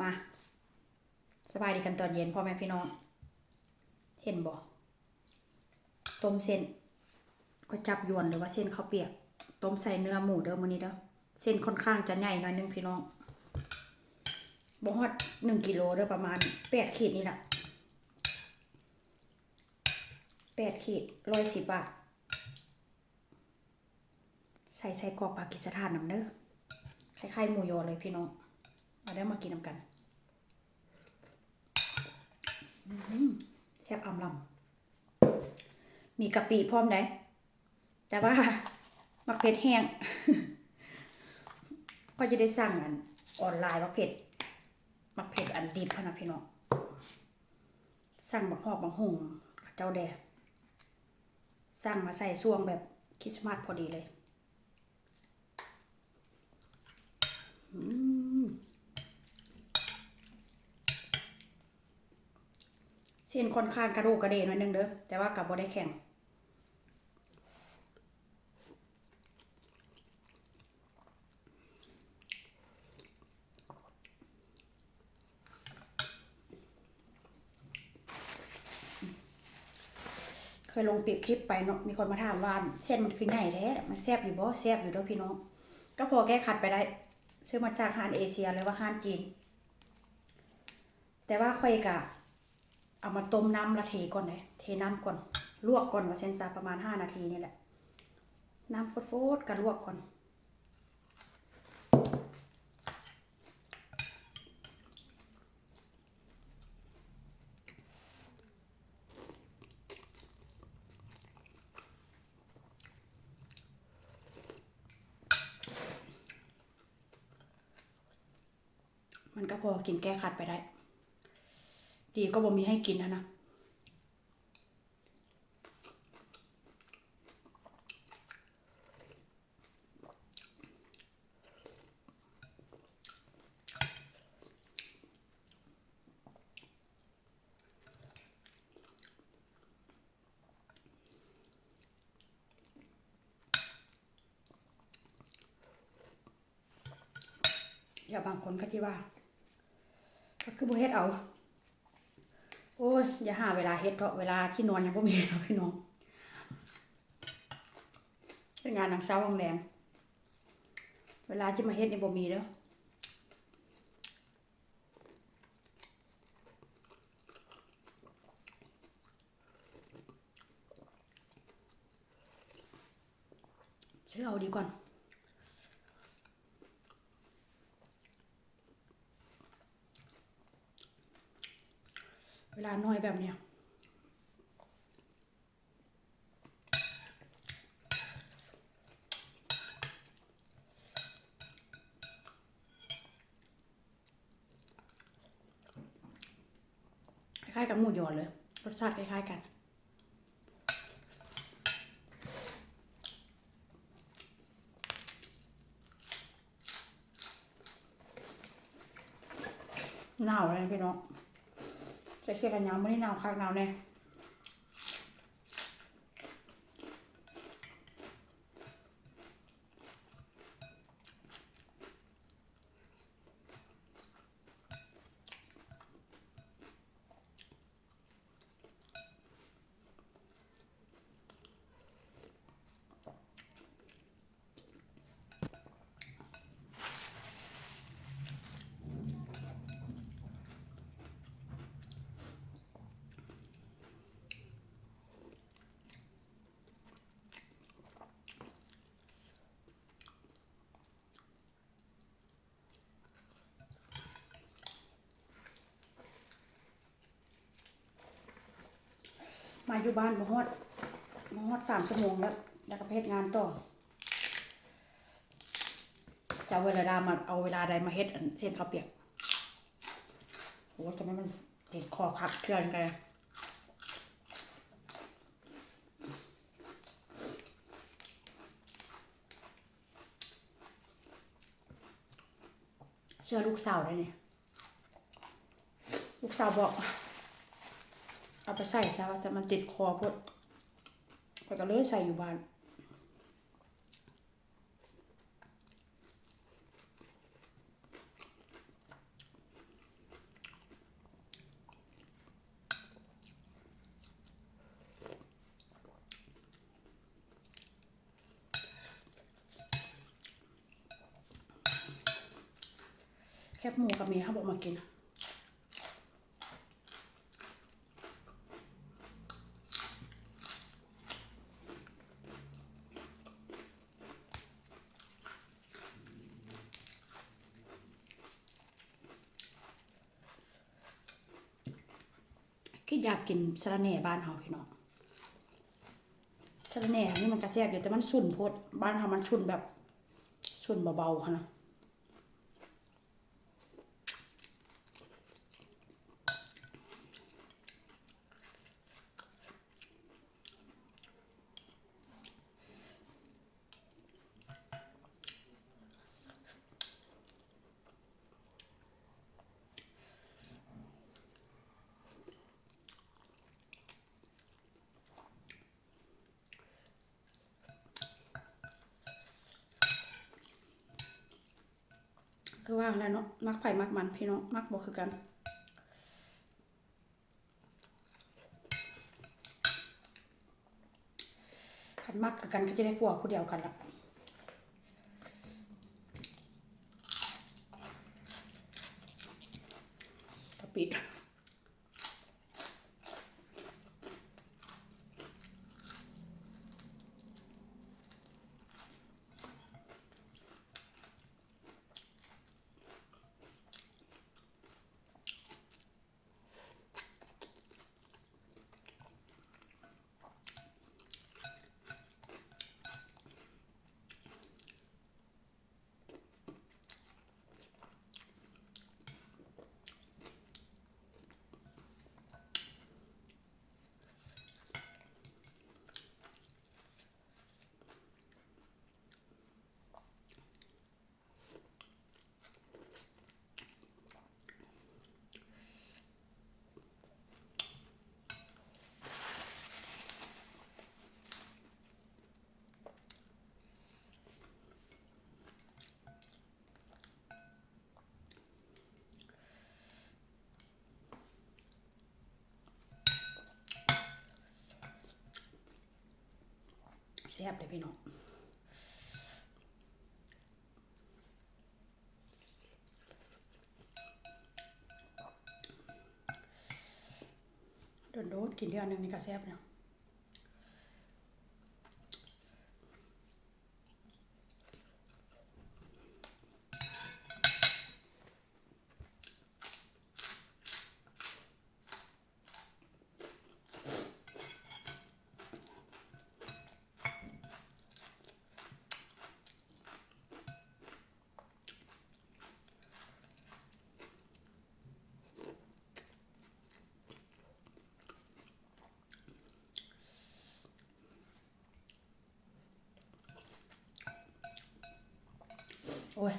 มาสบายดีกันตอนเย็นพ่อแม่พี่น้อง เห็นบ่ต้มเส้นก็จับยวนหรือว่าเส้นข้าวเปียก ต้มใส่เนื้อหมูเด้อมื้อนี้เด้อเส้นค่อนข้างจะใหญ่หน่อยนึงพี่น้องบ่ฮอดหนึ่งกิโลเด้อประมาณแปดขีดนี่แหละแปดขีดร้อยสิบบาท ใส่ใส่กรอกปากีสถานน้ำเด้อคล้ายๆหมูยอเลยพี่น้อง มาได้มากินน้ำกันแซ่บอำลำมีกะปิพร้อมได้แต่ว่ามักเผ็ดแห้งก็จะได้สั่งอันออนไลน์มักเผ็ดมักเผ็ดอันดิบพนะพี่น้องสั่งบักหอกบักหงเจ้าแดสั่งมาใส่ช่วงแบบคริสต์มาสพอดีเลย อืม เส้นค่อนข้างกระดูกกระเดนหน่อยนึงเด้อแต่ว่ากับบ่ได้แข็งเคยลงปิดคลิปไปเนาะมีคนมาถามว่าเส้นมันคือไหนแท้ มันแซบอยู่บ่แซบอยู่ด้อพี่น้อง ก็พอแก้ขัดไปได้ ซื้อมาจากฮานเอเชียหรือว่าฮานจีน แต่ว่าค่อยกะ เอามาต้มน้ำละเทก่อนเลยเทน้ำก่อน ลวกก่อนว่าเซนซาประมาณห้านาทีนี่แหละ น้ำฟดๆกันลวกก่อน มันก็พอกินแก้ขัดไปได้ ดีก็บ่มีให้กินนะนะอย่าบางคนก็ที่ว่า ก็คือบ่เฮ็ดเอา โอ้ย อย่าหาเวลาเฮ็ดเถอะเวลาที่นอนยังบ่มีแล้วพี่น้องเป็นงานหนังเช้าโรงแรมเวลาที่มาเฮ็ดนี่บ่มีเด้อซื้อเอาดีก่อน ลาน้อยแบบเนี้ยคล้ายกับหมูยอเลย รสชาติคล้ายๆกัน หนาวเลยพี่น้อง ใส่เสื้อกันหนาวไม่ได้หนาวคักหนาวแน่ มาอยู่บ้านมาฮอดมาฮอดสามชั่วโมงแล้วแล้วก็เพศงานต่อจะเวลาใดมาเอาเวลาใดมาเฮ็ดเส้นข้าวเปียกโหจะไม่มันติดคอขับเคลื่อนกันเชื่อลูกสาวได้เนี่ย ลูกสาวบอก เอาไปใส่ซะว่าจะมันติดคอพดพอก็เลยใส่อยู่บ้านแคบหมูกับเมียเขาบอกมากิน กินสะระแหน่บ้านเฮาพี่น้องสะระแหน่นี่มันกระแซบอยู่แต่มันสุ่นโพดบ้านเฮามันชุ่นแบบ สุ่นเบาๆค่ะนะ คือว่าแล้วเนาะมักไผ่มักมันพี่น้องมักบ่คือกันขันมักคือกันก็จะได้พวกผู้เดียวกันละกะปิ แซ่บเลยพี่น้องโดนโดนๆกินเดียวนึงนี่ก็แซ่บเนาะ โอ้ย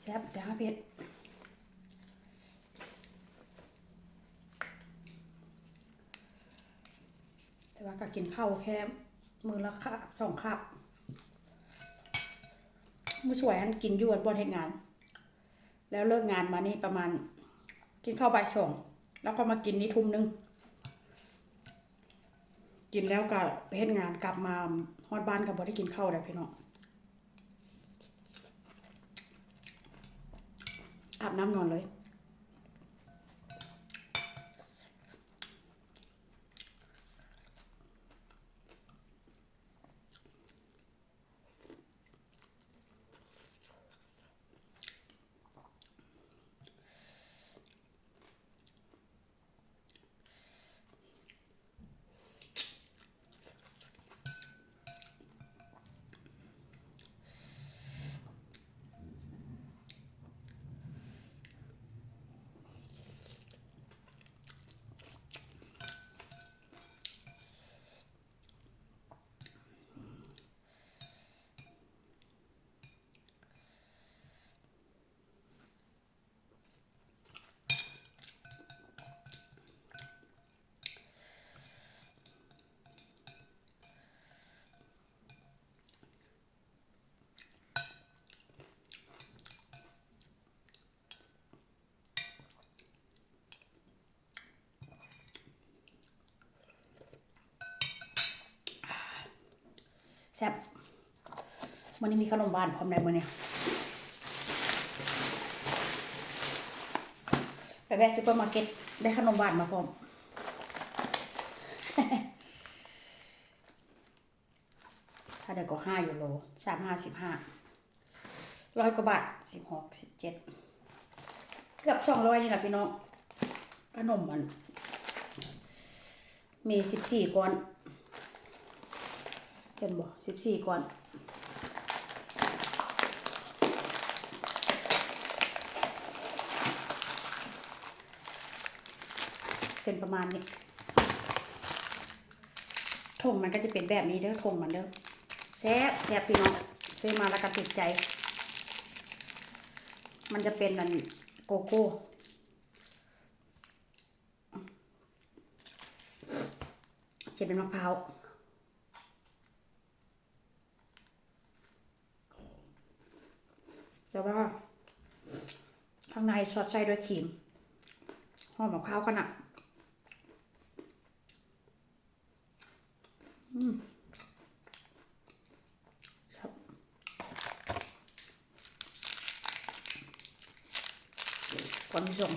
แซ่บแต่ห้าเผ็ดแต่ว่าก็กินข้าวแค่มือละคาบสองคาบมือสวยอันกินยวดบนเหตุงาน แล้วเลิกงานมานี่ประมาณ กินข้าวบ่ายสองแล้วก็มากินนี่ทุ่มนึง กินแล้วก็ไปเฮ็ดงานกลับมาฮอดบ้านก็บ่ได้กินข้าวแล้วพี่น้องอาบน้ำนอนเลย แซ่บมันนี้มีขนมหวานพร้อมได้มื้อนี้ไปแวะซูเปอร์มาร์เก็ตได้ขนมหวานมาพร้อมถ้าเดี๋ยวก็ห้ายูโรสามห้าสิบห้าร้อยกว่าบาทสิบหกสิบเจ็ดเกือบสองร้อยนี่แหละพี่น้องขนมมัน มีสิบสี่ก้อน เห็นบ่สิบสี่ก้อนเป็นประมาณนี้ทงมันก็จะเป็นแบบนี้เด้อทงมันเด้อแซ่บแซ่บพี่น้องซื้อมาแล้วก็ติดใจ มันจะเป็นนันโกโก้จะเป็นมะพร้าว แต่ว่า ข้างในสอดไส้ด้วยครีมหอมมะพร้าวขนาดอืมครับก่อนที่ส่ง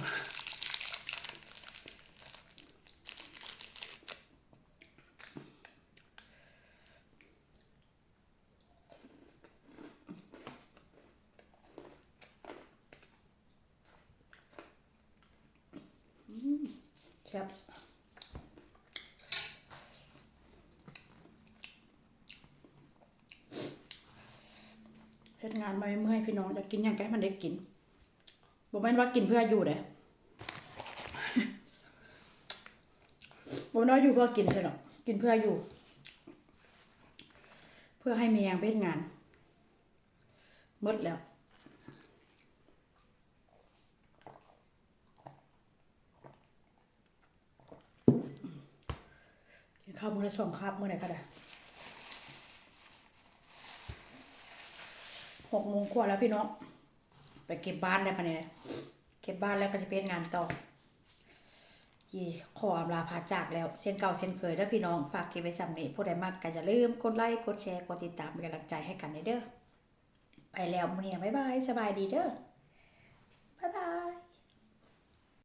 ครับเฮ็ดงานมาเมื่อยพี่น้องจะกินอย่างไรมันได้กินบอกแม่นว่ากินเพื่ออยู่เด้บอกน้อยอยู่เพื่อกินใช่หรอกกินเพื่ออยู่ เพื่อให้มีอย่างเป็นงานหมดแล้ว ข้าวมื้อละสองคาบมื้อไหนก็ได้หกโมงกว่าแล้วพี่น้อง ไปเก็บบ้านได้ปะเนี่ยเก็บบ้านแล้วก็จะเป็นงานต่อยี่ขออำลาพาจากแล้วเส้นเก่าเส้นเคยเด้อพี่น้องฝากเก็บไว้สำเร็จผู้ใดมากก็อย่าลืมกดไลค์กดแชร์กดติดตามเป็นกำลังใจให้กันเด้อไปแล้วมื้อนี้บ๊ายบายสบายดีเด้อ